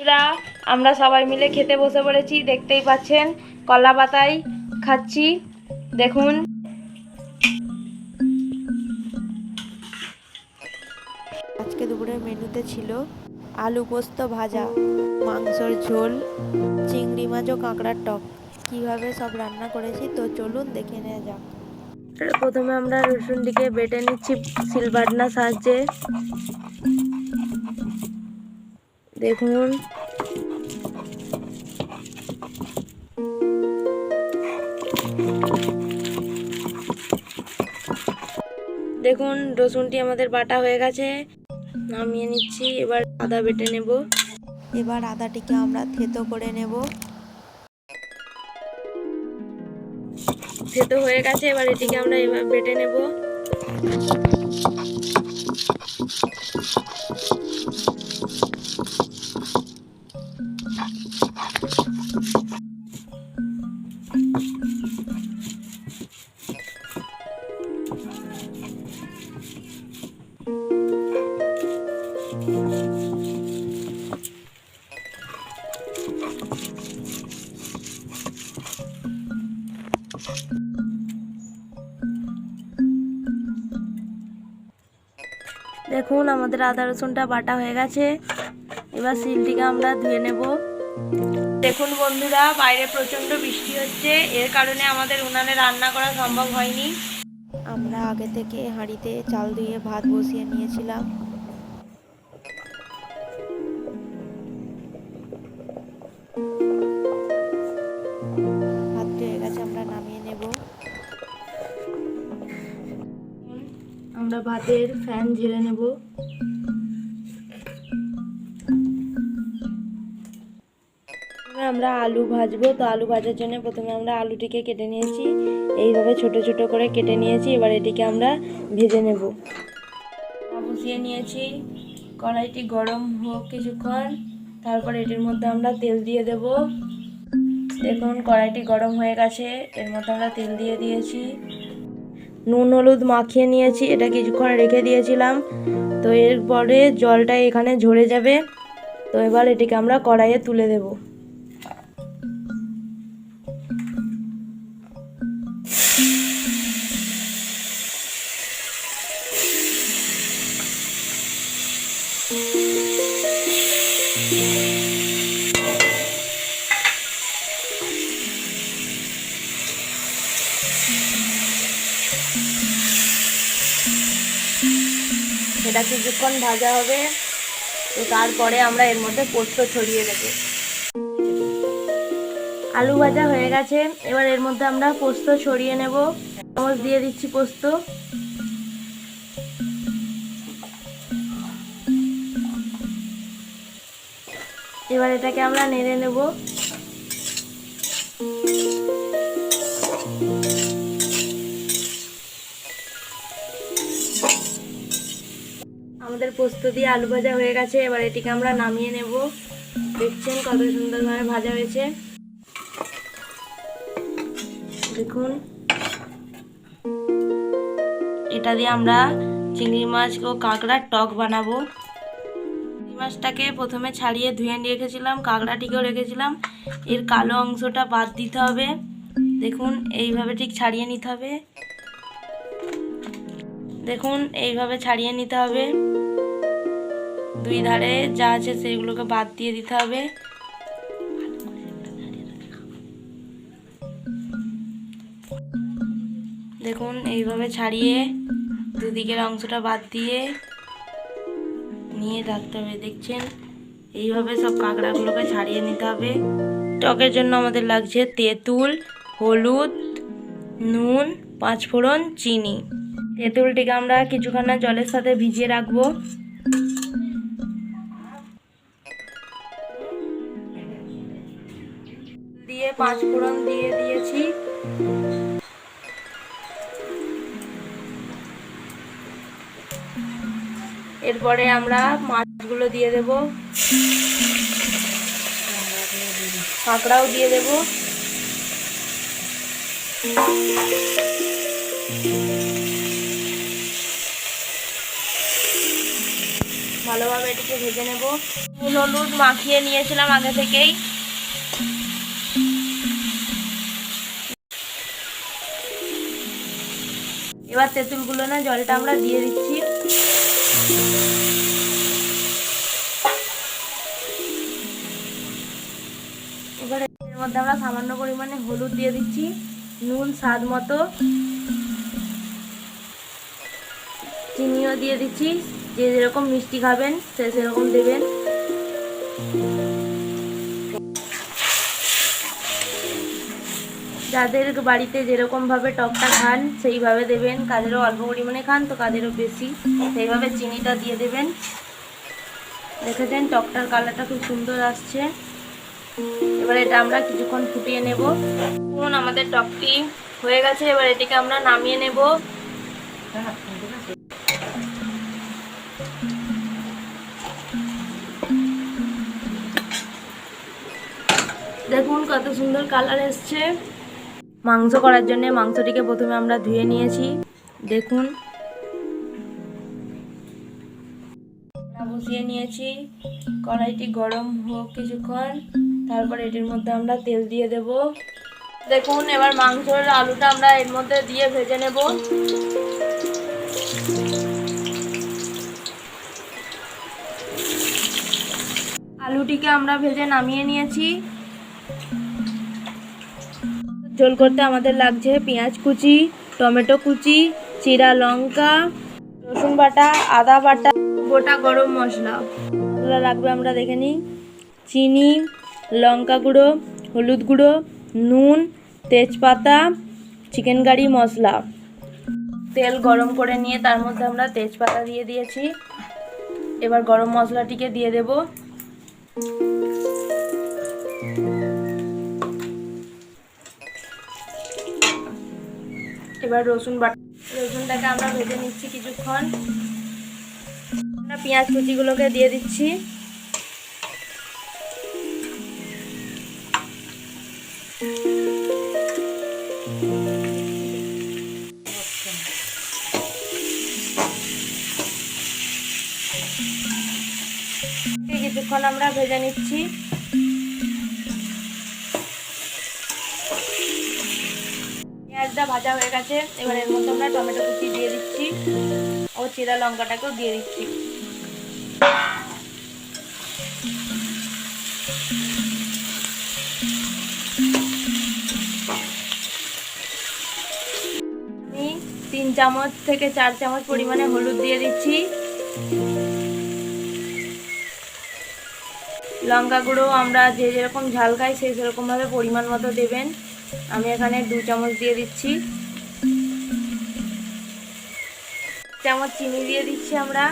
বন্ধুরা আমরা সবাই মিলে খেতে বসে পড়েছি দেখতেই পাচ্ছেন কলা পাতায় খাচ্ছি দেখুন। আজকে দুপুরের মেনুতে ছিল আলু পোস্ত ভাজা মাংসর ঝোল চিংড়ি মাছ ও কাঁকড়ার টক। কীভাবে সব রান্না করেছি তো চলুন দেখে নেওয়া যাক। প্রথমে আমরা রসুনটিকে বেটে নিচ্ছি সিলবাটনা সাহায্যে। দেখুন। দেখুন, রসুনটি আমাদের বাটা হয়ে গেছে। নামিয়ে নিচ্ছি, এবার আদা বেটে নেব। এবার আদাটিকে আমরা থেতো করে নেব। থেতো হয়ে গেছে, এবার এটিকে আমরা এবার বেটে নেব। দেখুন আমাদের আদা রসুনটা বাটা হয়ে গেছে। এবার সিলটিকে আমরা ধুয়ে নেব। দেখুন বন্ধুরা, বাইরে প্রচণ্ড বৃষ্টি হচ্ছে। এর কারণে আমাদের উনানে রান্না করা সম্ভব হয়নি। আমরা আগে থেকে হাঁড়িতে চাল ধুয়ে ভাত বসিয়ে নিয়েছিলাম। ভাতটি হয়ে গেছে, আমরা নামিয়ে নেব। আমরা ভাতের ফ্যান ঝেড়ে নেব। এবার আমরা আলু ভাজবো। তো আলু ভাজার জন্য প্রথমে আমরা আলুটিকে কেটে নিয়েছি। এইভাবে ছোট ছোট করে কেটে নিয়েছি। এবার এটিকে আমরা ভেজে নেব। বসিয়ে নিয়েছি। কড়াইটি গরম হোক কিছুক্ষণ। তারপর এটির মধ্যে আমরা তেল দিয়ে দেব। দেখুন, কড়াইটি গরম হয়ে গেছে। এর মধ্যে আমরা তেল দিয়ে দিয়েছি। নুন হলুদ মাখিয়ে নিয়েছি। এটা কিছুক্ষণ রেখে দিয়েছিলাম। তো এরপরে জলটা এখানে ঝরে যাবে। তো এবার এটিকে আমরা কড়াইয়ে তুলে দেব। এটা কিছুক্ষণ ভাজা হবে। তো তারপরে আমরা এর মধ্যে পোস্ত ছড়িয়ে দেবো। আলু ভাজা হয়ে গেছে। এবার এর মধ্যে আমরা পোস্ত ছড়িয়ে নেব। চামচ দিয়ে দিচ্ছি পোস্ত। এবার এটাকে আমরা নেড়ে নেব। আমাদের পোস্ত দিয়ে আলু ভাজা হয়ে গেছে, এবার এটিকে আমরা নামিয়ে নেব। দেখছেন কত সুন্দরভাবে ভাজা হয়েছে। দেখুন। এটা দিয়ে আমরা চিংড়ি মাছ ও কাঁকড়ার টক বানাবো। মাছটাকে প্রথমে ছাড়িয়ে ধুয়ে রেখেছিলাম, কাঁকড়াটিকেও রেখেছিলাম। এর কালো অংশটা বাদ দিতে হবে। দেখুন, এইভাবে ঠিক ছাড়িয়ে নিতে হবে। দেখুন, এইভাবে ছাড়িয়ে নিতে হবে। দুই ধারে যা আছে সেগুলোকে বাদ দিয়ে দিতে হবে। দেখুন, এইভাবে ছাড়িয়ে দুদিকের অংশটা বাদ দিয়ে নিয়ে রাখতে হবে দেখছেন। এইভাবে সব কাঁকড়াগুলোকে ছাড়িয়ে নিতে হবে। টকের জন্য আমাদের লাগছে তেঁতুল, হলুদ, নুন, পাঁচফোড়ন, চিনি। তেঁতুলটিকে আমরা কিছুক্ষণ জলের সাথে ভিজিয়ে রাখব। দিয়ে পাঁচফোড়ন দিয়ে দিয়েছি। এরপরে আমরা মাছগুলো দিয়ে দেব। কাঁকড়াও দিয়ে দেব। ভালোভাবে এটিকে ভেজে নেব। নুন হলুদ মাখিয়ে নিয়েছিলাম আগে থেকেই। এবার তেঁতুলগুলো না জলটা আমরা দিয়ে দিচ্ছি। এবারে এর মধ্যে আমরা সামান্য পরিমাণে হলুদ দিয়ে দিচ্ছি, নুন, স্বাদ মতো। চিনিও দিয়ে দিচ্ছি, যে যেরকম মিষ্টি খাবেন, সে সেরকম দেবেন। যাদের বাড়িতে যেরকম ভাবে টকটা খান, সেইভাবে দেবেন। কাদেরও অল্প পরিমাণে খান, তো কাদেরও বেশি। সেইভাবে চিনিটা দিয়ে দেবেন। দেখেছেন টকটার কালারটা খুব সুন্দর আসছে। এবার এটা আমরা কিছুক্ষণ ফুটিয়ে নেব। দেখুন আমাদের টকটি হয়ে গেছে, এবার এটিকে আমরা নামিয়ে নেব। দেখুন কত সুন্দর কালার এসছে। মাংস করার জন্য মাংসটিকে প্রথমে আমরা ধুয়ে নিয়েছি। দেখুন। বসিয়ে নিয়েছি। কড়াইটি গরম হোক কিছুক্ষণ, তারপর এটির মধ্যে আমরা তেল দিয়ে দেব। দেখুন, এবার মাংসের আলুটা আমরা এর মধ্যে দিয়ে ভেজে নেব। আলুটিকে আমরা ভেজে নামিয়ে নিয়েছি। ঝোল করতে আমাদের লাগছে পেঁয়াজ কুচি, টমেটো কুচি, চিরা লঙ্কা, রসুন বাটা, আদা বাটা, গোটা গরম মশলা। মশলা লাগবে আমরা দেখে নিই। চিনি, লঙ্কা গুঁড়ো, হলুদ গুঁড়ো, নুন, তেজপাতা, চিকেন কারি মশলা। তেল গরম করে নিয়ে তার মধ্যে আমরা তেজপাতা দিয়ে দিয়েছি। এবার গরম মশলাটিকে দিয়ে দেবো। এবার রসুন বাটা, রসুনটাকে আমরা ভেজে নিচ্ছি কিছুক্ষণ। আমরা পেঁয়াজ কুচিগুলোকে দিয়ে দিচ্ছি। কিছুক্ষণ আমরা ভেজে নিচ্ছি। পেঁয়াজটা ভাজা হয়ে গেছে। এবার এর মধ্যে আমরা টমেটো কুচি দিয়ে দিচ্ছি। ও চিরা লঙ্কাটাকেও দিয়ে দিচ্ছি। তিন চামচ থেকে চার চামচ পরিমাণে হলুদ দিয়ে দিচ্ছি। লঙ্কা গুঁড়ো আমরা যে যেরকম ঝাল খাই, সেই সেরকমভাবে পরিমাণ মতো দেবেন। আমি এখানে দু চামচ দিয়ে দিচ্ছি। চামচ চিনি দিয়ে দিচ্ছি আমরা।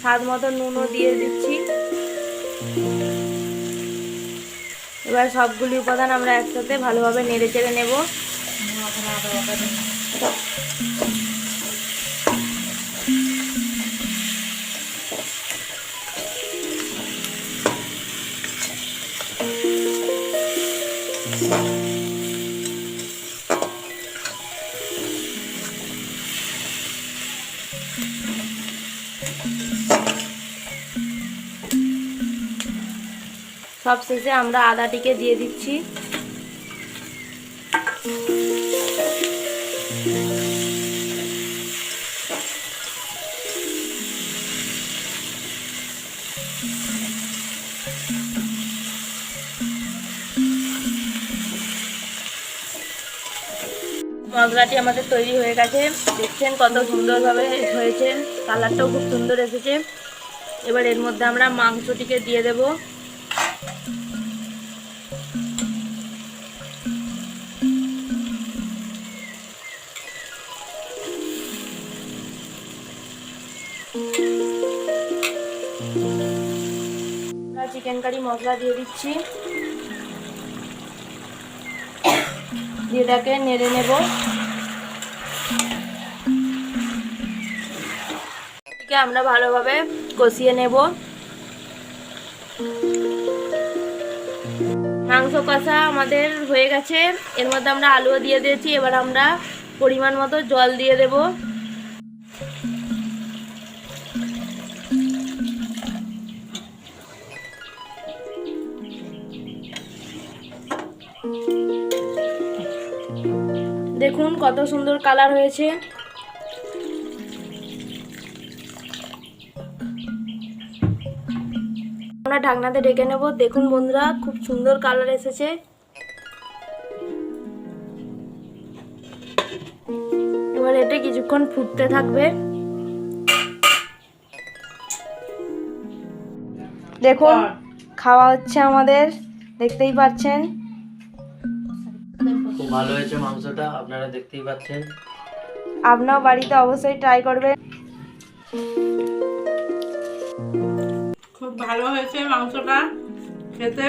স্বাদ মতো নুনও দিয়ে দিচ্ছি। এবার সবগুলি উপাদান আমরা একসাথে ভালোভাবে নেড়ে চেড়ে নেব। সব শেষে আমরা আদাটিকে দিয়ে দিচ্ছি। মশলাটি আমাদের তৈরি হয়ে গেছে। দেখছেন কত সুন্দরভাবে হয়েছে। কালারটাও খুব সুন্দর এসেছে। এবার এর মধ্যে আমরা মাংসটিকে দিয়ে দেব। চিকেন কারি মশলা দিয়ে দিচ্ছি। এটাকে নেড়ে নেব। আমরা ভালোভাবে কষিয়ে নেব। মাংস কষা আমাদের হয়ে গেছে। এর মধ্যে আমরা আলুও দিয়ে দিয়েছি। এবার আমরা পরিমাণ মতো জল দিয়ে দেব। দেখুন কত সুন্দর কালার হয়েছে। আমরা ঢাকনাতে ঢেকে নেব। দেখুন বন্ধুরা খুব সুন্দর কালার এসেছে। এবার এটা কিছুক্ষণ ফুটতে থাকবে। দেখুন খাওয়া হচ্ছে আমাদের। দেখতেই পাচ্ছেন। ভালো হয়েছে মাংসটা আপনারা দেখতেই পাচ্ছেন। আপনারাও বাড়িতে অবশ্যই ট্রাই করবেন। খুব ভালো হয়েছে মাংসটা খেতে।